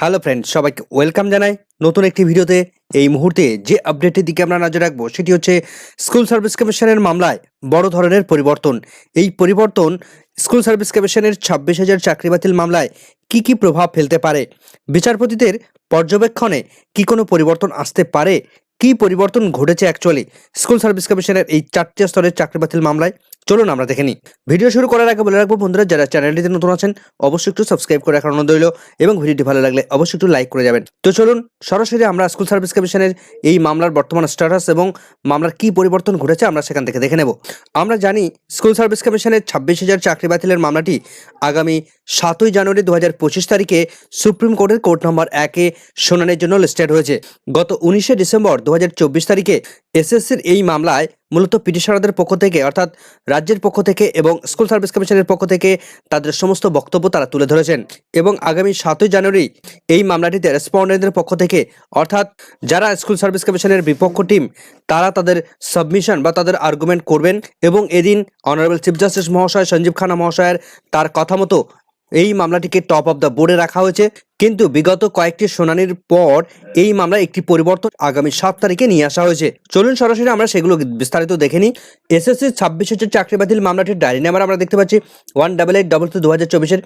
Hello friend সবাইকে welcome জানাই নতুন একটি ভিডিওতে। এই মুহূর্তে যে আপডেটের দিকে আমরা নজর রাখব, সেটি হচ্ছে স্কুল সার্ভিস কমিশনের মামলায় বড় ধরনের পরিবর্তন। এই পরিবর্তন স্কুল সার্ভিস কমিশনের ছাব্বিশ হাজার চাকরি বাতিল মামলায় কি কি প্রভাব ফেলতে পারে? বিচারপতিদের পর্যবেক্ষণে কি কোনো পরিবর্তন আসতে পারে? কি পরিবর্তন ঘটেছে অ্যাকচুয়ালি স্কুল সার্ভিস কমিশনের এই চারটি স্তরের চাকরি বাতিল মামলায় চলুন আমরা দেখে নিই। ভিডিও শুরু করার আগে বলে রাখব বন্ধুরা, যারা চ্যানেলটিতে নতুন আছেন, অবশ্যই একটু সাবস্ক্রাইব করে রাখার অনুরোধ রইল এবং ভিডিওটি ভালো লাগলে অবশ্যই একটু লাইক করে যাবেন। তো চলুন, সরাসরি আমরা স্কুল সার্ভিস কমিশনের এই মামলার বর্তমান স্ট্যাটাস এবং মামলার কি পরিবর্তন ঘটেছে আমরা সেখান থেকে দেখে নেব। আমরা জানি স্কুল সার্ভিস কমিশনের ছাব্বিশ হাজার চাকরি বাতিলের মামলাটি আগামী সাতই জানুয়ারি দু হাজার পঁচিশ তারিখে সুপ্রিম কোর্টের কোর্ট নম্বর একে শুনানির জন্য লিস্টেড হয়েছে। গত উনিশে ডিসেম্বর দু হাজার চব্বিশ তারিখে এসএসসির এই মামলায় মূলত পিটিশনারদের পক্ষ থেকে, অর্থাৎ রাজ্যের পক্ষ থেকে এবং স্কুল সার্ভিস কমিশনের পক্ষ থেকে তাদের সমস্ত বক্তব্য তারা তুলে ধরেছেন। এবং আগামী সাতই জানুয়ারি এই মামলাটিতে রেসপন্ডেন্টদের পক্ষ থেকে, অর্থাৎ যারা স্কুল সার্ভিস কমিশনের বিপক্ষ টিম, তারা তাদের সাবমিশন বা তাদের আর্গুমেন্ট করবেন এবং এদিন অনারেবল চিফ জাস্টিস মহাশয় সঞ্জীব খান্না মহাশয়ের তার কথা মতো এই মামলাটিকে টপ অফ দ্য বোর্ডে রাখা হয়েছে। কিন্তু বিগত কয়েকটি শুনানির পর এই মামলায় একটি পরিবর্তন আগামী সাত তারিখে নিয়ে আসা হয়েছে। চলুন সরাসরি আমরা সেগুলো বিস্তারিত দেখে নিই। এসএসসি ছাব্বিশ হচ্ছে চাকরি বাতিল মামলাটির ডায়েরি নাম্বার আমরা দেখতে পাচ্ছি, one double eight double two দু হাজার চব্বিশের।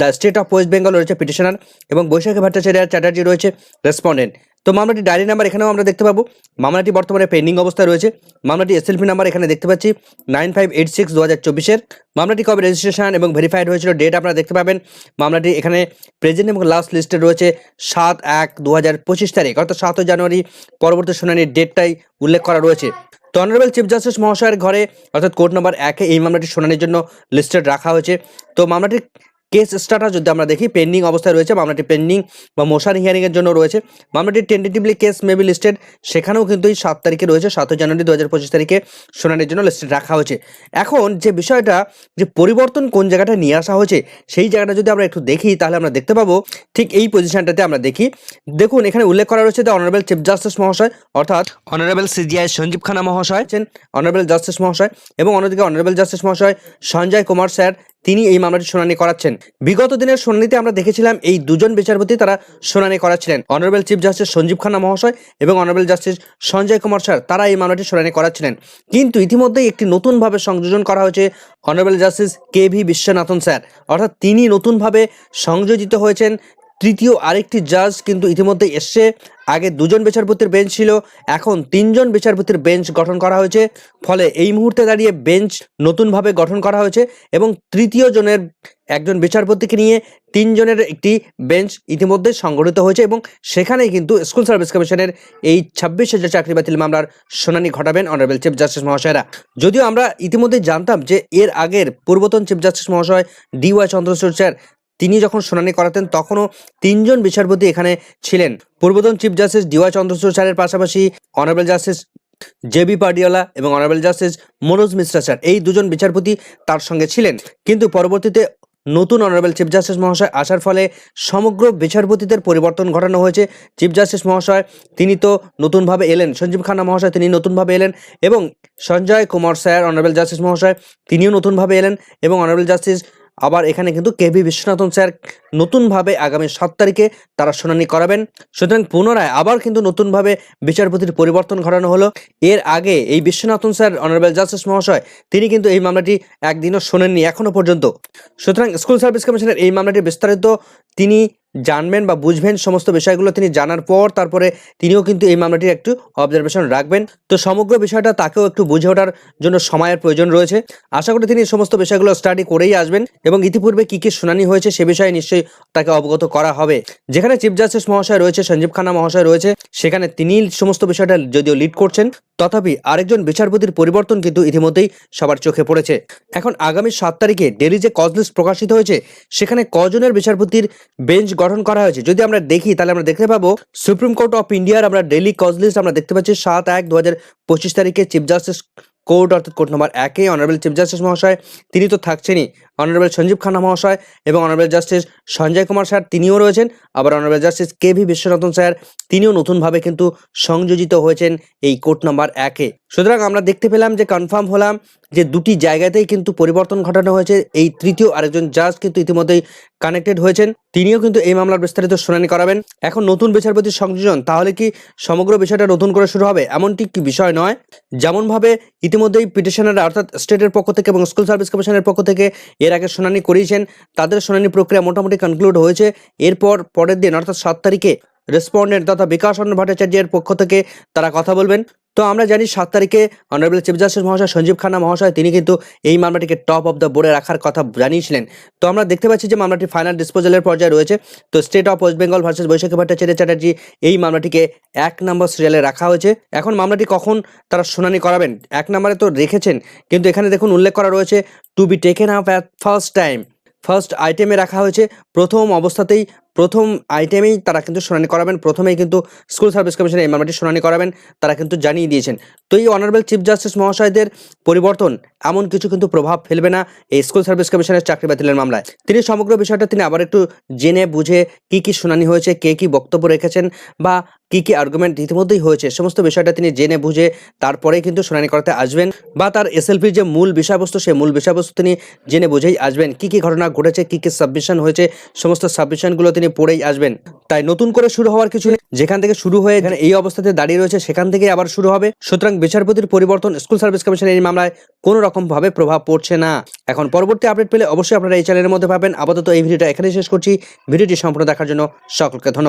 The state of West Bengal রয়েছে পিটিশনার এবং বৈশাখী ভট্টাচার্য চ্যাটার্জি রয়েছে রেসপন্ডেন্ট। তো মামলাটি ডায়েরি নাম্বার এখানেও আমরা দেখতে পাবো। মামলাটি বর্তমানে পেন্ডিং অবস্থায় রয়েছে। মামলাটি এসএলপি নাম্বার এখানে দেখতে পাচ্ছি, নাইন ফাইভ এইট সিক্স দু হাজার চব্বিশের। মামলাটি কবে রেজিস্ট্রেশন এবং ভেরিফাইড হয়েছিল ডেট আপনারা দেখতে পাবেন। মামলাটি এখানে প্রেজেন্ট এবং লাস্ট লিস্টে রয়েছে সাত এক দু হাজার পঁচিশ তারিখ, অর্থাৎ সাতই জানুয়ারি পরবর্তী শুনানির ডেটটাই উল্লেখ করা রয়েছে। তো অনারেবল চিফ জাস্টিস মহাশয়ের ঘরে, অর্থাৎ কোর্ট নম্বর একে এই মামলাটি শুনানির জন্য লিস্টেড রাখা হয়েছে। তো মামলাটির কেস স্টাটাস যদি আমরা দেখি পেন্ডিং অবস্থায় রয়েছে মামলাটি পেন্ডিং বা মোশন হিয়ারিংয়ের জন্য রয়েছে। মামলাটি টেন্টেটিভলি কেস মেবি লিস্টেড সেখানেও কিন্তু এই সাত তারিখে রয়েছে সাতই জানুয়ারি দু হাজার পঁচিশ তারিখে শুনানির জন্য লিস্টেড রাখা হয়েছে। এখন যে বিষয়টা যে পরিবর্তন কোন জায়গাটা নিয়ে আসা হয়েছে সেই জায়গাটা যদি আমরা একটু দেখি তাহলে আমরা দেখতে পাবো ঠিক এই পজিশনটাতে আমরা দেখি। দেখুন এখানে উল্লেখ করা রয়েছে দ্য অনারেবল চিফ জাস্টিস মহাশয় অর্থাৎ অনারেবল সিজিআই সঞ্জীব খানা মহাশয়। অনারেবল জাস্টিস মহাশয় এবং অন্যদিকে অনারেবল জাস্টিস মহাশয় সঞ্জয় কুমার স্যার তিনি এই মামলাটি শুনানি করাচ্ছেন। বিগত দিনের শুনানিতে আমরা দেখেছিলাম এই দুজন বিচারপতি তারা শুনানি করাচ্ছিলেন। Honourable chief justice Sanjiv Khanna মহাশয় এবং honourable justice Sanjay Kumar sir, তারা এই মামলাটি শুনানি করাচ্ছিলেন। কিন্তু ইতিমধ্যেই একটি নতুনভাবে সংযোজন করা হয়েছে honourable justice K V. Viswanathan sir. অর্থাৎ তিনি নতুনভাবে সংযোজিত হয়েছেন তৃতীয় আরেকটি জাজ কিন্তু ইতিমধ্যে এসছে। আগে দুজন বিচারপতির বেঞ্চ ছিল, এখন তিনজন বিচারপতির বেঞ্চ গঠন করা হয়েছে। ফলে এই মুহূর্তে দাঁড়িয়ে বেঞ্চ নতুনভাবে গঠন করা হয়েছে এবং তৃতীয় জনের একজন বিচারপতিকে নিয়ে তিনজনের একটি বেঞ্চ ইতিমধ্যে সংগঠিত হয়েছে এবং সেখানেই কিন্তু স্কুল সার্ভিস কমিশনের এই ছাব্বিশ হাজার চাকরি বাতিল মামলার শুনানি ঘটাবেন অনারেবল চিফ জাস্টিস মহাশয়রা যদিও আমরা ইতিমধ্যে জানতাম যে এর আগের পূর্বতন চিফ জাস্টিস মহাশয় ডি ওয়াই চন্দ্রচূড় স্যার তিনি যখন শুনানি করাতেন, তখনও তিনজন বিচারপতি এখানে ছিলেন। পূর্বতন চিফ জাস্টিস ডিওয়াই চন্দ্রচূড় স্যারের পাশাপাশি অনারেবল জাস্টিস জেবি পাডিওলা এবং honourable justice Manoj Mishra sir, এই দুজন বিচারপতি তার সঙ্গে ছিলেন। কিন্তু পরবর্তীতে নতুন অনারেবল চিফ জাস্টিস মহাশয় আসার ফলে সমগ্র বিচারপতিদের পরিবর্তন ঘটানো হয়েছে। চিফ জাস্টিস মহাশয়, তিনি তো নতুনভাবে এলেন। সঞ্জীব খান্না মহাশয়, তিনি নতুনভাবে এলেন এবং Sanjay Kumar sir honourable justice মহাশয়, তিনিও নতুনভাবে এলেন এবং অনারেবল জাস্টিস আবার এখানে কিন্তু কে ভি বিশ্বনাথন স্যার নতুনভাবে আগামী সাত তারিখে তারা শুনানি করাবেন। সুতরাং পুনরায় আবার কিন্তু নতুনভাবে বিচারপতির পরিবর্তন ঘটানো হলো। এর আগে এই বিশ্বনাথন স্যার, অনারেবল জাস্টিস মহাশয়, তিনি কিন্তু এই মামলাটি একদিনও শোনেননি এখনও পর্যন্ত। সুতরাং স্কুল সার্ভিস কমিশনের এই মামলাটি বিস্তারিত তিনি জানবেন বা বুঝবেন সমস্ত বিষয়গুলো তিনি জানার পর তারপরে তিনিও কিন্তু এই মামলাটির একটু অবজারভেশন রাখবেন। তো সমগ্র বিষয়টা তাকেও একটু বুঝে ওঠার জন্য সময়ের প্রয়োজন রয়েছে। আশা করি তিনি সমস্ত বিষয়গুলো স্টাডি করেই আসবেন এবং ইতিপূর্বে কী কী শুনানি হয়েছে সে বিষয়ে নিশ্চয়ই তাকে অবগত করা হবে। যেখানে চিফ জাস্টিস মহাশয় রয়েছে, সঞ্জীব খানা মহাশয় রয়েছে সেখানে তিনি সমস্ত বিষয়টা যদিও লিড করছেন, তথাপি আরেকজন বিচারপতির পরিবর্তন কিন্তু ইতিমধ্যেই সবার চোখে পড়েছে। এখন আগামী সাত তারিখে ডেলি যে কজ লিস্ট প্রকাশিত হয়েছে, সেখানে কজনের বিচারপতির বেঞ্চ গঠন করা হয়েছে? যদি আমরা দেখি, তাহলে আমরা দেখতে পাবো সুপ্রিম কোর্ট অফ ইন্ডিয়ার আমরা ডেলি কজ লিস্ট আমরা দেখতে পাচ্ছি সাত এক দু হাজার পঁচিশ তারিখে চিফ জাস্টিস কোর্ট অর্থাৎ কোর্ট নম্বর একে অনারেবল চিফ জাস্টিস মহাশয়, তিনি তো থাকছেনই। অনারেবল সঞ্জীব খান্না মহাশয় এবং honourable justice Sanjay Kumar sir, তিনিও রয়েছেন। আবার honourable justice K V Viswanathan sir, তিনিও নতুনভাবে কিন্তু সংযোজিত হয়েছেন এই কোর্ট নম্বর একে। সুতরাং আমরা দেখতে পেলাম যে কনফার্ম হলাম যে দুটি জায়গাতেই কিন্তু পরিবর্তন ঘটানো হয়েছে। এই তৃতীয় আরেকজন জাজ কিন্তু ইতিমধ্যেই কানেক্টেড হয়েছেন। তিনিও কিন্তু এই মামলার বিস্তারিত শুনানি করাবেন। এখন নতুন বিচারপতির সংযোজন, তাহলে কি সমগ্র বিষয়টা নতুন করে শুরু হবে? এমনটি কি বিষয় নয়? যেমনভাবে ইতিমধ্যেই পিটিশনার অর্থাৎ স্টেটের পক্ষ থেকে এবং স্কুল সার্ভিস কমিশনের পক্ষ থেকে এর আগে শুনানি করিয়েছেন। তাদের শুনানি প্রক্রিয়া মোটামুটি কনক্লুড হয়েছে। এরপর পরের দিন, অর্থাৎ সাত তারিখে রেসপন্ডেন্ট তথা বিকাশ চন্দ্র ভট্টাচার্যের পক্ষ থেকে তারা কথা বলবেন। তো আমরা জানি সাত তারিখে অনারেবল চিফ জাস্টিস মহাশয় সঞ্জীব খান্না মহাশয়, তিনি কিন্তু এই মামলাটিকে টপ অফ দ্য বোর্ডে রাখার কথা জানিয়েছিলেন। তো আমরা দেখতে পাচ্ছি যে মামলাটি ফাইনাল ডিসপোজালের পর্যায়ে রয়েছে। তো state of West Bengal versus Baishakhi Bhattacharya Chatterjee এই মামলাটিকে এক নম্বর সিরিয়ালে রাখা হয়েছে। এখন মামলাটি কখন তারা শুনানি করাবেন? এক নম্বরে তো রেখেছেন, কিন্তু এখানে দেখুন উল্লেখ করা রয়েছে to be taken up at first time first আইটেমে রাখা হয়েছে। প্রথম অবস্থাতেই প্রথম আইটেমেই তারা কিন্তু শুনানি করাবেন। প্রথমেই কিন্তু স্কুল সার্ভিস কমিশনের এই মামলাটি শুনানি করাবেন। তারা কিন্তু জানিয়ে দিয়েছেন। তো এই অনারেবল চিফ জাস্টিস মহাশয়দের পরিবর্তন এমন কিছু কিন্তু প্রভাব ফেলবে না এই স্কুল সার্ভিস কমিশনের চাকরি বাতিলের মামলায়। তিনি সমগ্র বিষয়টা তিনি আবার একটু জেনে বুঝে কি কি শুনানি হয়েছে, কে কি বক্তব্য রেখেছেন বা কি কি আর্গুমেন্ট ইতিমধ্যেই হয়েছে, সমস্ত বিষয়টা তিনি জেনে বুঝে তারপরে কিন্তু শুনানি করাতে আসবেন বা তার এসএলপির যে মূল বিষয়বস্তু, সেই মূল বিষয়বস্তু তিনি জেনে বুঝেই আসবেন। কি কি ঘটনা ঘটেছে, কি কি সাবমিশন হয়েছে, সমস্ত সাবমিশনগুলো তিনি পড়েই আসবেন। তাই নতুন করে শুরু হওয়ার কিছু নেই। যেখান থেকে শুরু হয়ে এখানে এই অবস্থাতে দাঁড়িয়ে রয়েছে, সেখান থেকে আবার শুরু হবে। সুতরাং বিচারপতির পরিবর্তন, স্কুল সার্ভিস কমিশনের এই মামলায় কোনো রকম ভাবে প্রভাব পড়ছে না। এখন পরবর্তী আপডেট পেলে অবশ্যই আপনারা এই চ্যানেলের মধ্যে পাবেন। আপাতত এই ভিডিওটা এখানেই শেষ করছি। ভিডিওটি সম্পূর্ণ দেখার জন্য সকলকে ধন্যবাদ।